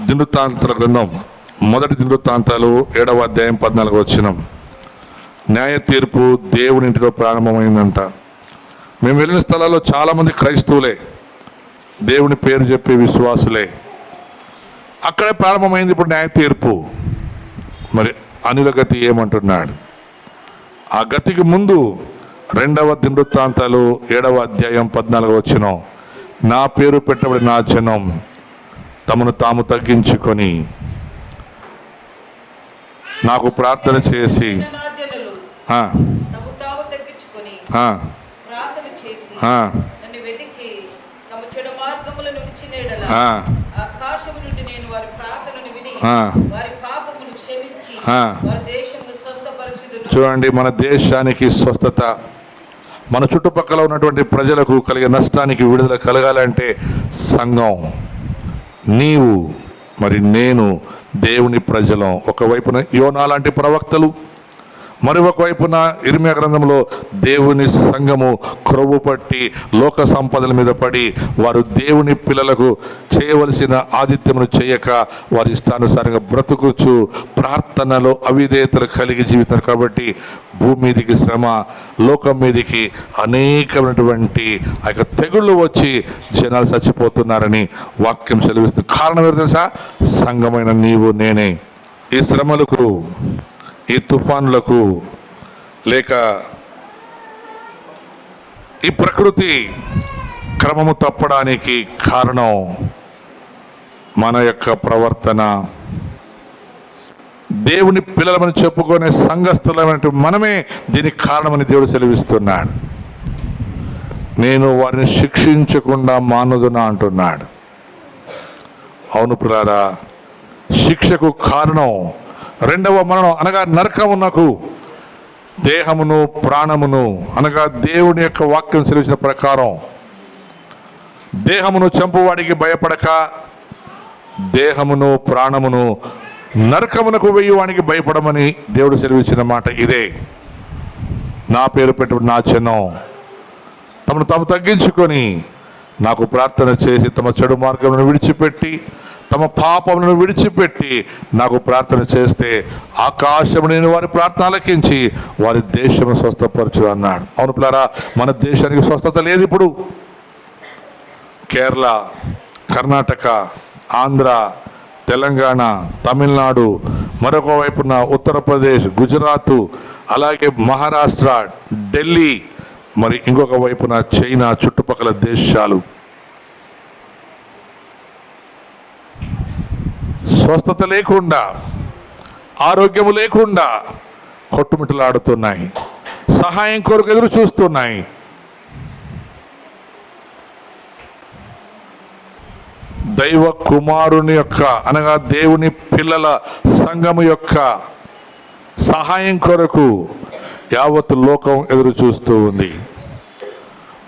దినవృత్తాంతాల గ్రంథం. మొదటి దినవృత్తాంతాలు ఏడవ అధ్యాయం పద్నాలుగు వచ్చిన న్యాయ తీర్పు దేవుని ఇంటిలో ప్రారంభమైందంట. మేము వెళ్ళిన స్థలాల్లో చాలామంది క్రైస్తవులే. దేవుని పేరు చెప్పే విశ్వాసులే. అక్కడే ప్రారంభమైంది ఇప్పుడు న్యాయ తీర్పు మరి అనిల గతి ఏమంటున్నాడు? ఆ గతికి ముందు రెండవ దినవృత్తాంతాలు ఏడవ అధ్యాయం పద్నాలుగు వచ్చిన నా పేరు పెట్టబడిన నా జనం. తమను తాము తగ్గించుకొని నాకు ప్రార్థన చేసి చూడండి మన దేశానికి స్వస్థత మన చుట్టుపక్కల ఉన్నటువంటి ప్రజలకు కలిగే నష్టానికి విడుదల కలగాలంటే సంఘం. నీవు మరి నేను దేవుని ప్రజలం. ఒకవైపున యోనా లాంటి ప్రవక్తలు మరొక వైపున ఇర్మియా గ్రంథంలో దేవుని సంఘము క్రొవ్వు పట్టి లోక సంపదల మీద పడి వారు దేవుని పిల్లలకు చేయవలసిన ఆదిత్యమును చేయక వారి ఇష్టానుసారంగా బ్రతుకుచు ప్రార్థనలో అవిధేయతలు కలిగి జీవితారు కాబట్టి భూమి మీదికి శ్రమ లోకం మీదికి అనేకమైనటువంటి ఆ యొక్క తెగుళ్ళు వచ్చి జనాలు చచ్చిపోతున్నారని వాక్యం సెలవిస్తుంది. కారణం ఏంటో తెలుసా? సంఘమైన నీవు నేనే. ఈ శ్రమలకు ఈ తుఫానులకు లేక ఈ ప్రకృతి క్రమము తప్పడానికి కారణం మన యొక్క ప్రవర్తన. దేవుని పిల్లలమని చెప్పుకునే సంఘస్థలమైనటువంటి మనమే దీనికి కారణమని దేవుడు సెలవిస్తున్నాడు. నేను వారిని శిక్షించకుండా మానుదునా అంటున్నాడు. అవును ప్రారా శిక్షకు కారణం రెండవ మరణం. అనగా నరకమునకు దేహమును ప్రాణమును అనగా దేవుని యొక్క వాక్యం సెలవిసిన ప్రకారం. దేహమును చంపువాడికి భయపడక దేహమును ప్రాణమును నరకమునకు వెయ్యవానికి భయపడమని దేవుడు సెలవిచ్చిన మాట ఇదే. నా పేరు పెట్టుబడి నా చిన్నం తమను తాము తగ్గించుకొని నాకు ప్రార్థన చేసి తమ చెడు మార్గములను విడిచిపెట్టి తమ పాపములను విడిచిపెట్టి నాకు ప్రార్థన చేస్తే ఆకాశము నేను వారి ప్రార్థన ఆలకించి వారి దేశము స్వస్థపరచు అన్నాడు. అవును పిల్లారా మన దేశానికి స్వస్థత లేదు ఇప్పుడు. కేరళ కర్ణాటక ఆంధ్ర తెలంగాణ తమిళనాడు మరొక వైపున ఉత్తరప్రదేశ్ గుజరాత్ అలాగే మహారాష్ట్ర ఢిల్లీ మరి ఇంకొక వైపున చైనా చుట్టుపక్కల దేశాలు. స్వస్థత లేకుండా ఆరోగ్యము లేకుండా కొట్టుమిట్టలాడుతున్నాయి. సహాయం కొరకు ఎదురు చూస్తున్నాయి. దైవ కుమారుని యొక్క అనగా దేవుని పిల్లల సంఘము యొక్క సహాయం కొరకు యావత్ లోకం ఎదురు చూస్తూ ఉంది.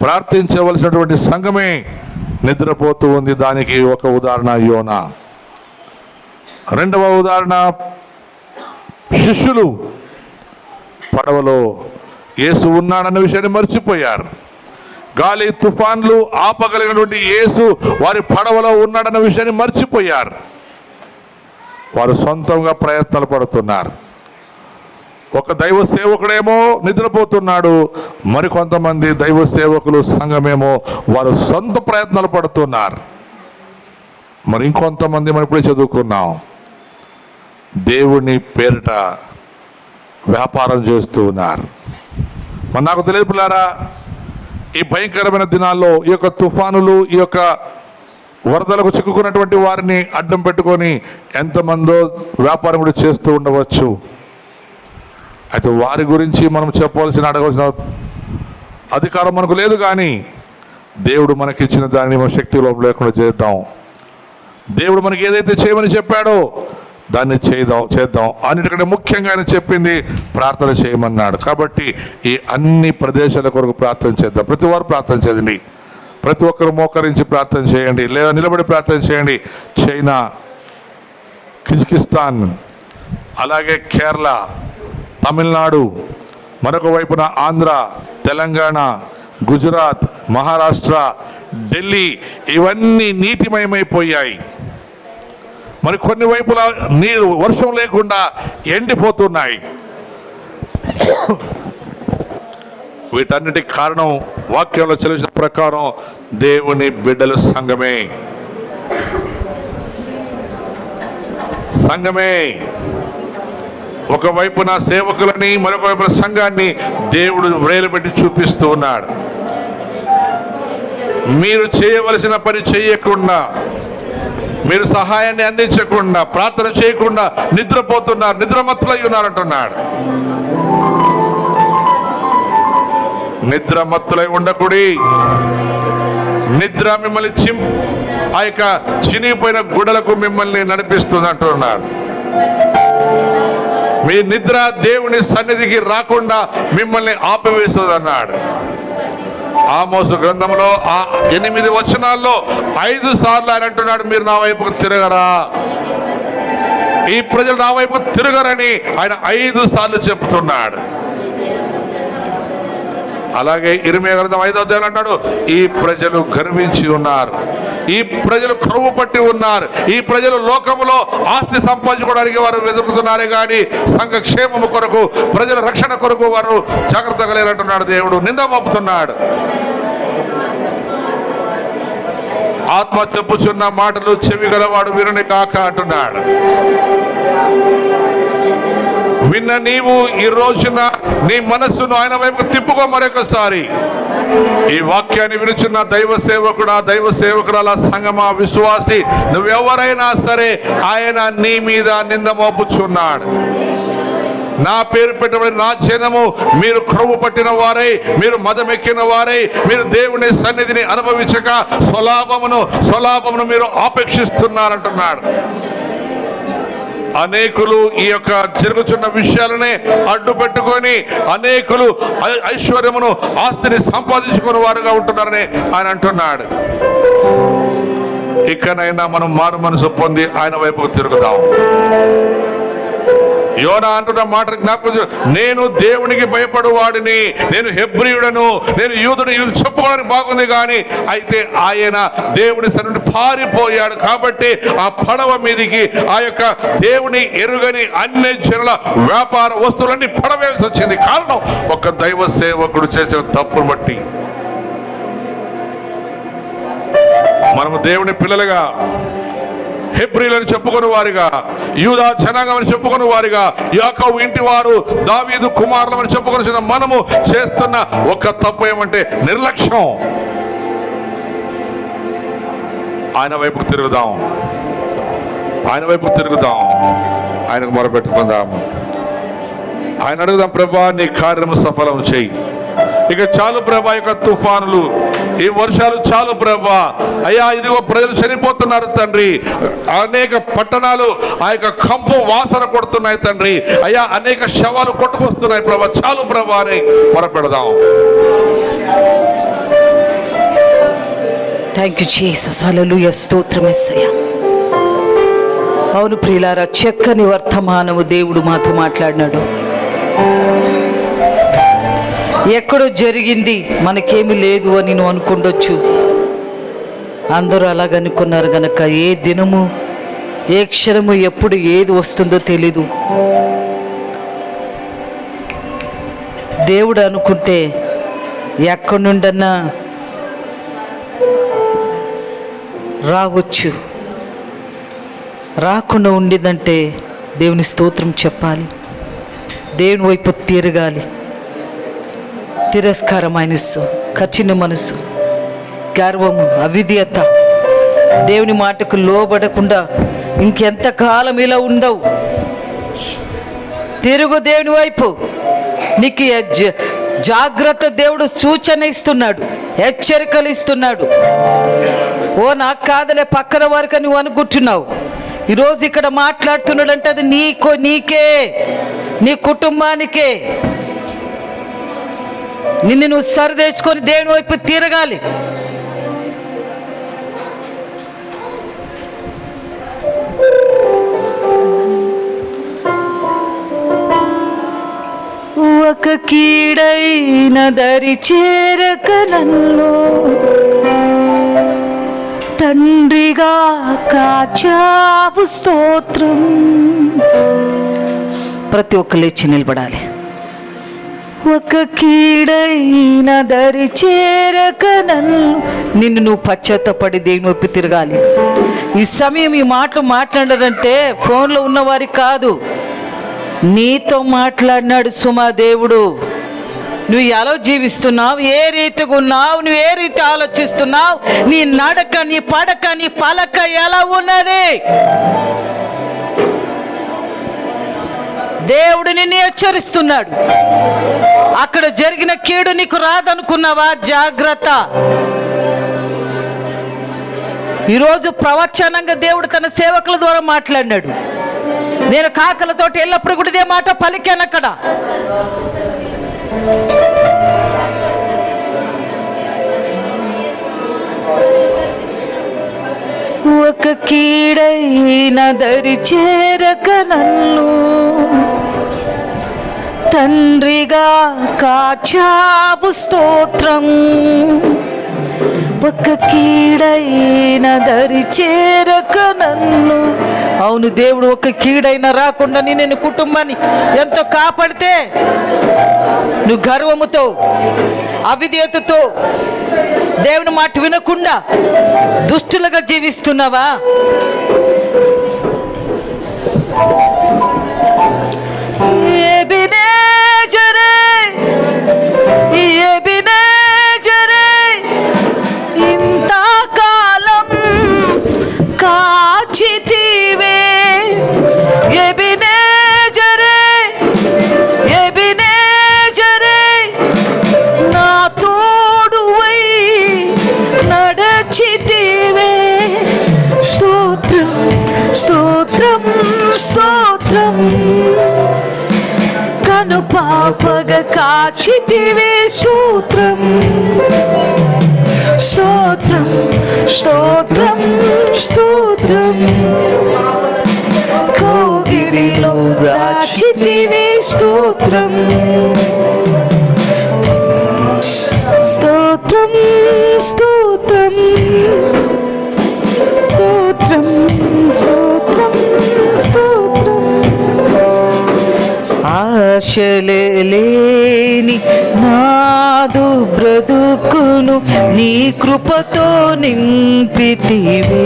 ప్రార్థించవలసినటువంటి సంఘమే నిద్రపోతూ ఉంది. దానికి ఒక ఉదాహరణ యోనా. రెండవ ఉదాహరణ. శిష్యులు పడవలో యేసు ఉన్నాడన్న విషయాన్ని మర్చిపోయారు. గాలి తుఫాన్లు ఆపగలిగినటువంటి యేసు వారి పడవలో ఉన్నాడన్న విషయాన్ని మర్చిపోయారు. వారు సొంతంగా ప్రయత్నాలు పడుతున్నారు. ఒక దైవ సేవకుడేమో నిద్రపోతున్నాడు. మరికొంతమంది దైవ సేవకులు సంఘమేమో వారు సొంత ప్రయత్నాలు పడుతున్నారు. మరి ఇంకొంతమంది మనం ఇప్పుడే చదువుకున్నాం. దేవుని పేరిట వ్యాపారం చేస్తూ ఉన్నారు. మరి నాకు తెలియదు పిల్లారా ఈ భయంకరమైన దినాల్లో ఈ యొక్క తుఫానులు ఈ యొక్క వరదలకు చిక్కుకున్నటువంటి వారిని అడ్డం పెట్టుకొని ఎంతమందో వ్యాపారం కూడా చేస్తూ ఉండవచ్చు. అయితే వారి గురించి మనం చెప్పవలసిన అడగవలసిన అధికారం మనకు లేదు కానీ దేవుడు మనకిచ్చిన దానిని మన శక్తి లోపం లేకుండా చేద్దాం. దేవుడు మనకి ఏదైతే చేయమని చెప్పాడో దాన్ని చేద్దాం చేద్దాం అన్నిటికంటే ముఖ్యంగా ఆయన చెప్పింది ప్రార్థన చేయమన్నాడు. కాబట్టి ఈ అన్ని ప్రదేశాల కొరకు ప్రార్థన చేద్దాం. ప్రతి వారు ప్రార్థన చేయండి. ప్రతి ఒక్కరు మోకరించి ప్రార్థన చేయండి. లేదా నిలబడి ప్రార్థన చేయండి. చైనా కిజ్కిస్తాన్ అలాగే కేరళ తమిళనాడు మరొక వైపున ఆంధ్ర తెలంగాణ గుజరాత్ మహారాష్ట్ర ఢిల్లీ ఇవన్నీ నీటిమయమైపోయాయి మరి కొన్ని వైపుల నీరు వర్షం లేకుండా ఎండిపోతున్నాయి. వీటన్నిటికి కారణం వాక్యంలో తెలిసిన ప్రకారం దేవుని బిడ్డలు సంఘమే. సంఘమే. ఒకవైపున సేవకులని మరొక వైపున సంఘాన్ని దేవుడు వ్రేలబెట్టి చూపిస్తూ ఉన్నాడు. మీరు చేయవలసిన పని చేయకుండా మీరు సహాయాన్ని అందించకుండా ప్రార్థన చేయకుండా నిద్రపోతున్నారు నిద్రమత్తులై ఉన్నారంటున్నాడు. నిద్రమత్తులై ఉండకుడి. నిద్ర మిమ్మల్ని చిం ఆ యొక్క చినిగిపోయిన గుడలకు మిమ్మల్ని నడిపిస్తుంది అంటున్నాడు మీ నిద్ర దేవుని సన్నిధికి రాకుండా మిమ్మల్ని ఆపివేస్తుంది అన్నాడు ఆమోసు గ్రంథంలో ఆ ఎనిమిది వచనాల్లో ఐదు సార్లు ఆయన అంటున్నాడు మీరు నా వైపుకు తిరగరా. ఈ ప్రజలు నా వైపు తిరగరని ఆయన ఐదు సార్లు చెప్తున్నాడు. అలాగే ఇరిమే గ్రంథం ఐదో అధ్యాయం అంటాడు ఈ ప్రజలు గర్వించి ఉన్నారు. ఈ ప్రజలు కరువు పట్టి ఉన్నారు. ఈ ప్రజలు లోకములో ఆస్తి సంపాదించుకోవడానికి వారు వెతుకుతున్నారే కానీ సంఘ క్షేమము కొరకు ప్రజల రక్షణ కొరకు వారు జాగ్రత్తగా లేరంటున్నాడు దేవుడు. నింద మోపుతున్నాడు. ఆత్మ చెప్పుచున్న మాటలు చెవి గలవాడు వినుని కాక అంటున్నాడు. విన్న నీవు ఈ రోజున నీ మనస్సును ఆయన వైపు తిప్పుకో మరొకసారి. ఈ వాక్యాన్ని వినుచున్న దైవ సేవకుడా దైవ సేవకురాల సంగమా విశ్వాసి నువ్వెవరైనా సరే ఆయన నీ మీద నింద మోపుచున్నాడు. నా పేరు పెట్టబడిన నా జనము మీరు క్రొవ్వు పట్టిన వారై మీరు మదమెక్కిన వారై మీరు దేవుని సన్నిధిని అనుభవించక స్వలాభమును స్వలాభమును మీరు ఆపేక్షిస్తున్నారంటున్నాడు. అనేకులు ఈ యొక్క జరుగుతున్న విషయాలనే అడ్డు పెట్టుకొని అనేకులు ఐశ్వర్యమును ఆస్తిని సంపాదించుకుని వారుగా ఉంటున్నారని ఆయన అంటున్నాడు. ఇక్కడైనా మనం మారు మనసు పొంది ఆయన వైపుకు తిరుగుదాం. యోనా అంటున్న మాట జ్ఞాపకం నేను దేవునికి భయపడు వాడిని నేను హెబ్రియుడను నేను యూదుని ఇది చెప్పుకోవడానికి బాగుంది కానీ అయితే ఆయన దేవుని సన్నిధి పారిపోయాడు కాబట్టి ఆ పడవ మీదికి ఆ యొక్క దేవుని ఎరుగని అన్ని జనుల వ్యాపార వస్తువులన్నీ పడవేసి వచ్చింది. కారణం ఒక దైవ సేవకుడు చేసిన తప్పును బట్టి. మనము దేవుని పిల్లలుగా హెబ్రిలను చెప్పుకుని వారిగా యూదా జనాంగం అని చెప్పుకుని వారిగా యాకవు ఇంటి వారు దావీదు కుమారులమని చెప్పుకొని మనము చేస్తున్న ఒక తప్పు ఏమంటే నిర్లక్ష్యం. ఆయన వైపుకు తిరుగుదాం. ఆయన వైపు తిరుగుదాం. ఆయనకు మొరపెట్టుకుందాం. ఆయన అడుగుదాం ప్రభా నీ కార్యము సఫలం చేయి. ఇక చాలు ప్రభా యొక్క తుఫానులు. ఈ వర్షాలు చాలు ప్రభా. అయ్యా ఇదిగో ప్రజలు చనిపోతున్నారు తండ్రి. అనేక పట్టణాలు ఆ యొక్క కంపు వాసన కొడుతున్నాయి తండ్రి. అయ్యా అనేక శవాలు కొట్టుకొస్తున్నాయి ప్రభా. చాలు ప్రభా అని మొరపెడదాం. థ్యాంక్ యూ జీసస్ హల్లెలూయా స్తోత్రం యేసయ్యా అవును ప్రియులారా చక్కని వర్తమానము దేవుడు మాతో మాట్లాడినాడు. ఎక్కడో జరిగింది మనకేమి లేదు అని నువ్వు అనుకుండొచ్చు. అందరూ అలాగనుకున్నారు గనక ఏ దినము ఏ క్షణము ఎప్పుడు ఏది వస్తుందో తెలీదు. దేవుడు అనుకుంటే ఎక్కడి నుండన్నా రావచ్చు. రాకుండా ఉండిందంటే దేవుని స్తోత్రం చెప్పాలి. దేవుని వైపు తిరగాలి. తిరస్కారం మనస్సు కఠిన మనసు గర్వము అవిధేయత. దేవుని మాటకు లోబడకుండా ఇంకెంత కాలం ఇలా ఉండవు. తిరుగు దేవుని వైపు. నీకు జ- జాగ్రత్త దేవుడు సూచన ఇస్తున్నాడు హెచ్చరికలు ఇస్తున్నాడు. ఓ నాకు కాదలే పక్కన వరకు నువ్వు అనుకుంటున్నావు. ఈరోజు ఇక్కడ మాట్లాడుతున్నాడంటే అది నీకో నీకే నీ కుటుంబానికే. నిన్ను నువ్వు సరిదేసుకొని దేవుని వైపు తిరగాలి. ఒక కీడైన దరి చేరక నన్ను తండ్రిగా కాచావు స్తోత్రం. ప్రతి ఒక్క లేచి నిలబడాలి. ఒక కీడైన దరి చేరక నన్ను నిన్ను నువ్వు పశ్చాత్తపడి దేవుని ఒప్పి తిరగాలి? ఈ సమయం ఈ మాటలు మాట్లాడారంటే ఫోన్లో ఉన్నవారికి కాదు. నీతో మాట్లాడినాడు సుమా దేవుడు. నువ్వు ఎలా జీవిస్తున్నావు ఏ రీతిగా ఉన్నావు నువ్వు ఏ రీతి ఆలోచిస్తున్నావు? నీ నడక నీ పడక నీ పలక ఎలా ఉన్నది? దేవుడు నిన్ను హెచ్చరిస్తున్నాడు. అక్కడ జరిగిన కీడు నీకు రాదనుకున్నావా జాగ్రత్త. ఈరోజు ప్రవచనంగా దేవుడు తన సేవకుల ద్వారా మాట్లాడినాడు. నేను కాకలతోటి ఎల్లప్పుడు కూడా ఇదే మాట పలికాను అక్కడ. ఒక కీడైన దరి చేరక నన్ను తండ్రిగా కాచాపు స్తోత్రం. ఒక కీడైన దరి చేరక నన్ను. అవును దేవుడు ఒక కీడైన రాకుండా నేను కుటుంబాన్ని ఎంతో కాపాడితే నువ్వు గర్వముతో అవిధేయతతో దేవుని మాట వినకుండా దుష్టులుగా జీవిస్తున్నావా? కాచితివే స్తోత్రం స్తోత్రం స్తోత్రం స్తోత్రం కోగిడిలో దాచితివే స్తోత్రం స్తోత్రం స్తోత్రం ఆశలేని నాదు బ్రతుకును నీ కృపతో నింపితివి.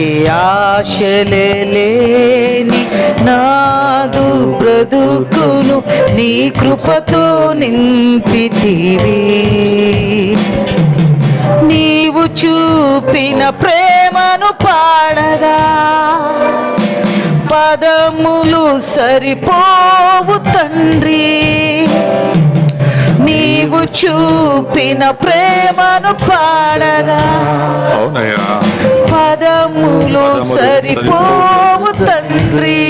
ఏ ఆశలేని నాదు బ్రతుకును నీ కృపతో నింపితివి. నీవు చూపిన ప్రేమను పాడగా పదములు సరిపోవు తండ్రి. నీవు చూపిన ప్రేమను పాడగా. పదములు సరిపోవు తండ్రి.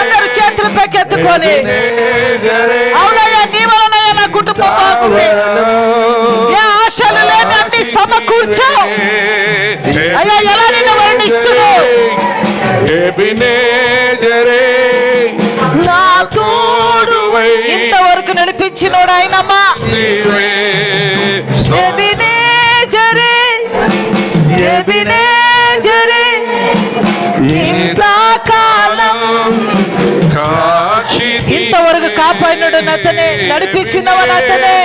అందరూ చేతులు పైకెత్తుకొని. అవునయ్యా నీ వలనయ్యా నా కుటుంబం బాగుంది. ఏ ఆశలు లేని అన్ని సమకూర్చావు ఎబినేజరే, నా తోడు ఇంతవరకు నడిపించినోడు ఆయనమ్మా నీవే ఎబినేజరే ఎబినేజరే ఇంతకాలం కాచితివే. ఇంతవరకు కాపాడినడు అతనే నడిపించినవని అతనే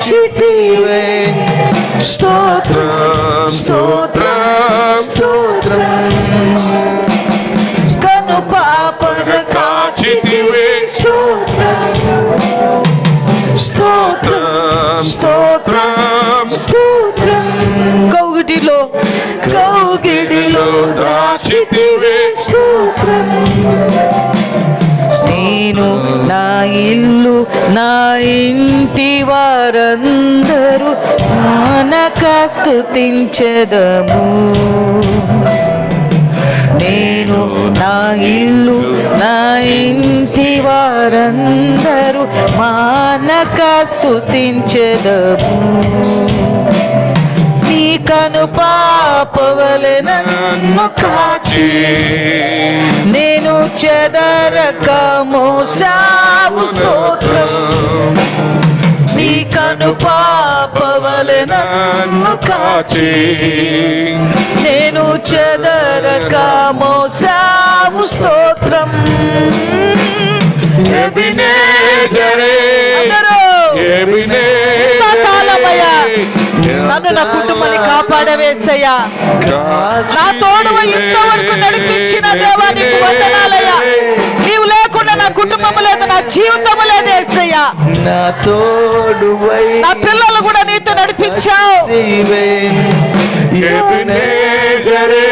నడచితివే స్తోత్రం స్తోత్రం స్తోత్రం కను పాపగ కాచితివే స్తోత్రం స్తోత్రం స్తోత్రం స్తోత్రం కౌగిటిలో కౌగిడిలో దాచితివే స్తోత్రం నేను నా ఇల్లు నా ఇంటి వారందరూ మానక స్థుతించదము నేను నా ఇల్లు నా ఇంటి వారందరూ మానక స్థుతించదము నీ కను పాపవలె నన్ను కాచి. నేను చెదరక మోసావు స్తోత్రం. నీ కను పాపవలె నన్ను కాచి. నేను చెదరక మోసావు స్తోత్రం. ఎబినేజరే, నన్ను నా కుటుంబాన్ని కాపాడవేసయ్యా నా తోడువ ఇంతవరకు నడిపించిన దేవా నీకు వందనాలయ్యా. నీవు లేకుండా నా కుటుంబం లేదు నా జీవితం లేదు ఏసయ్యా. నా తోడువై నా పిల్లలు కూడా నీతో నడిపించావు. నీవే. ఎబినేజరే,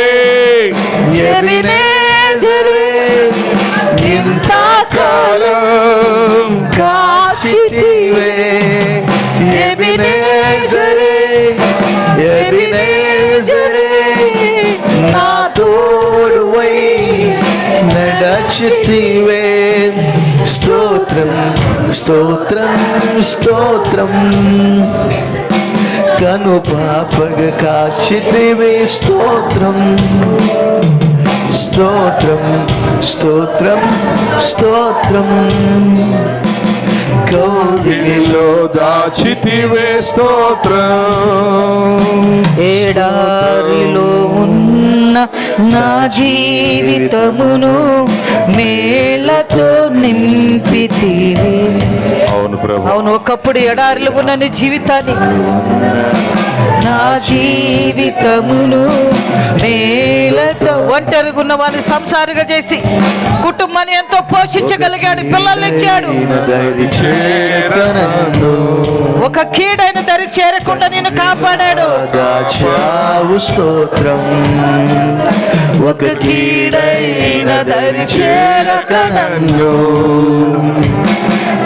స్తోత్రం స్తోత్రం స్తోత్రం. కను పాపగ కాచితివే స్తోత్రం. స్తోత్రం స్తోత్రం స్తోత్రం. కౌగిలిలో దాచితివే స్తోత్రం. ఏడారిలో ఉన్న నా జీవితమును మేలతో నింపితివి. అవును ప్రభు. అవును ఒకప్పుడు ఎడారిలో ఉన్న నీ జీవితాన్ని నా జీవితమును మేలతో ఒంటరిగా ఉన్న వారిని సంసారిగా చేసి కుటుంబాన్ని ఎంతో పోషించగలిగాడు పిల్లల్ని ఇచ్చాడు. ఒక కీడైన దరి చేరకుండా నేను కాపాడాడు. స్తోత్రం. ఒక కీడైన దరి చేరకనందు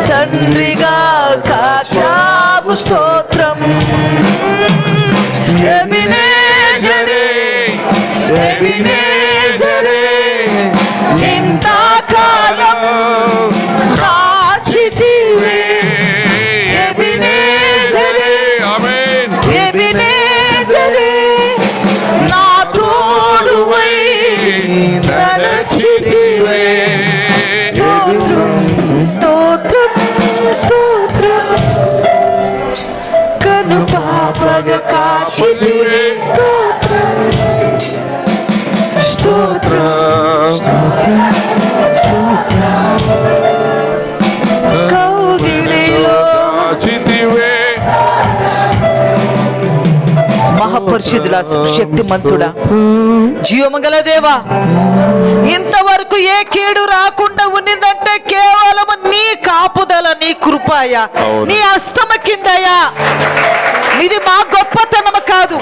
తండ్రిగా కాచావు స్తోత్రం. ఎబినేజరే, ఎబినేజరే, ఇంత కను పాపగ కాచితివే స్తోత్రం. స్తోత్రం. కౌగిలిలో మహాపరిశుద్ధుడా శక్తిమంతుడా. జీవమగల దేవా ఇంతవరకు ఏ కీడు రాకుండా ఉన్నదంటే కేవలం నీ కాపుదల నీ కృపాయ. నీ అస్తమ కిందయా. ఇది మా గొప్పతనము కాదు.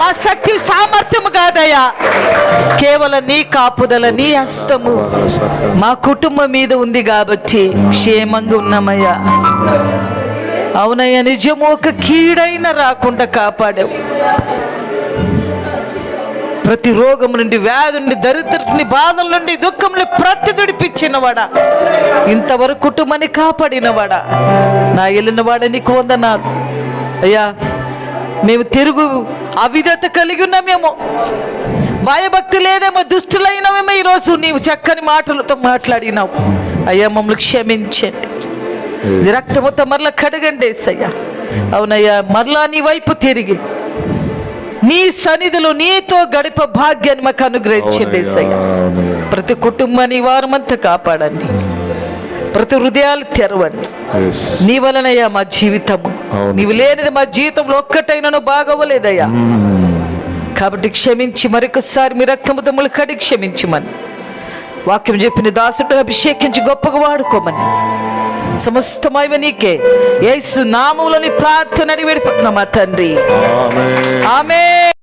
మా శక్తి సామర్థ్యము కాదయ్యా. కేవలం నీ కాపుదల నీ హస్తము మా కుటుంబం మీద ఉంది కాబట్టి క్షేమంగా ఉన్నామయ్యా. అవునయ్యా నిజము ఒక కీడైన రాకుండా కాపాడావు. ప్రతి రోగం నుండి వ్యాధి నుండి దరిద్రుని బాధల నుండి దుఃఖం ప్రతి దుడిపించినవాడా ఇంతవరకు కుటుంబాన్ని కాపాడినవాడా? నా వెళ్ళినవాడ నీకు వందనాలు. అయ్యా మేము తిరుగు అవిధత కలిగి ఉన్నామేమో. భయభక్తి లేదేమో దుష్టులైనమేమో ఈరోజు నీవు చక్కని మాటలతో మాట్లాడినావు. అయ్యా మమ్మల్ని క్షమించండి. నీ రక్తముతో మరలా కడగండి ఏసయ్యా. అవునయ్యా మరలా నీ వైపు తిరిగి. నీ సన్నిధిలో నీతో గడిప భాగ్యాన్ని మాకు అనుగ్రహించండి ఏసయ్యా. ప్రతి కుటుంబాన్ని వారమంతా కాపాడండి. ప్రతి హృదయాలు తెరవండి. నీ వలనయ్యా మా జీవితము. నీవు లేనిది మా జీవితంలో ఒక్కటైనను బాగవ్వలేదయ్యా. కాబట్టి క్షమించి మరొకసారి మీ రక్తముతో కడి క్షమించమని. వాక్యం చెప్పిన దాసుడు అభిషేకించి గొప్పగా వాడుకోమని. సమస్తమైన నీకే. యేసు నామములని ప్రార్థన అడిగి మా తండ్రి. ఆమె